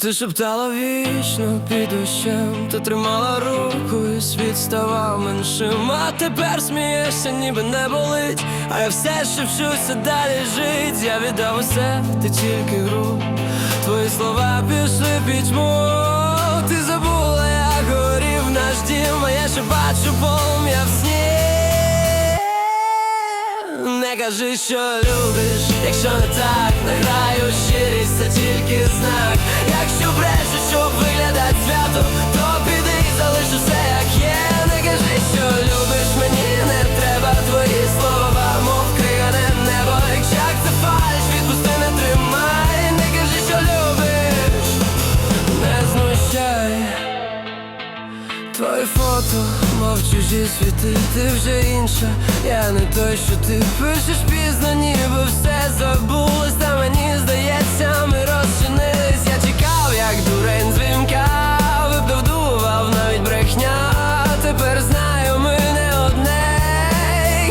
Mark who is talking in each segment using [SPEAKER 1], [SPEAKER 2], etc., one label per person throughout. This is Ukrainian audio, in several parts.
[SPEAKER 1] Ти шептала вічно під дощем, ти тримала руку і світ ставав меншим. А тепер смієшся, ніби не болить. А я все ще вчуся далі жить. Я віддав усе, ти тільки гру. Твої слова пішли пітьму. Ти забула, як горів наш дім, а я ще бачу полум'я в сні. Не кажи, що любиш, якщо не так, не граю щирість, це тільки знак. Свято, то піди і залиш усе як є. Не кажи, що любиш, мені не треба твої слова, мов кригане небо. Якщо як це фальш, відпусти, не тримай. Не кажи, що любиш, не знущай. Твої фото, мов чужі світи, ти вже інша, я не той, що ти пишеш пізно, ніби все забулось, мені здається, навіть. Тепер знаю, ми не одне.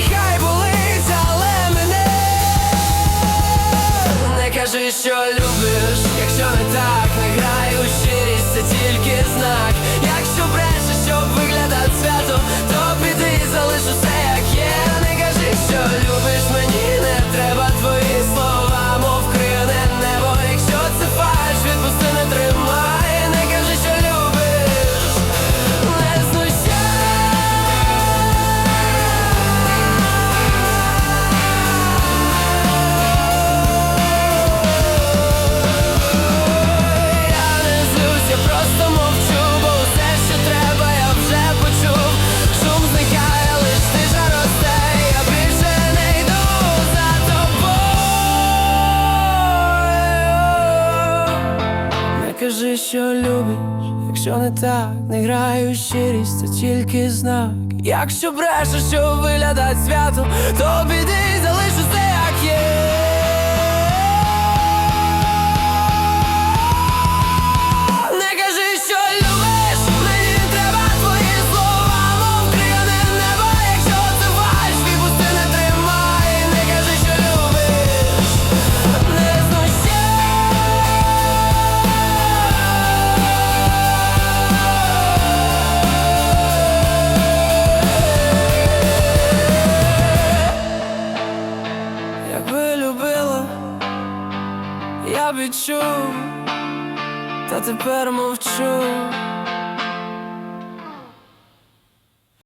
[SPEAKER 1] Хай болить, але мене не кажи, що любиш, якщо не так, не граю щирість, це тільки знак. Що любиш, якщо не так, не граю щирість, це тільки знак. Якщо брешеш, що виглядать свято, то піди Якби любила, я б відчув та тепер мовчу.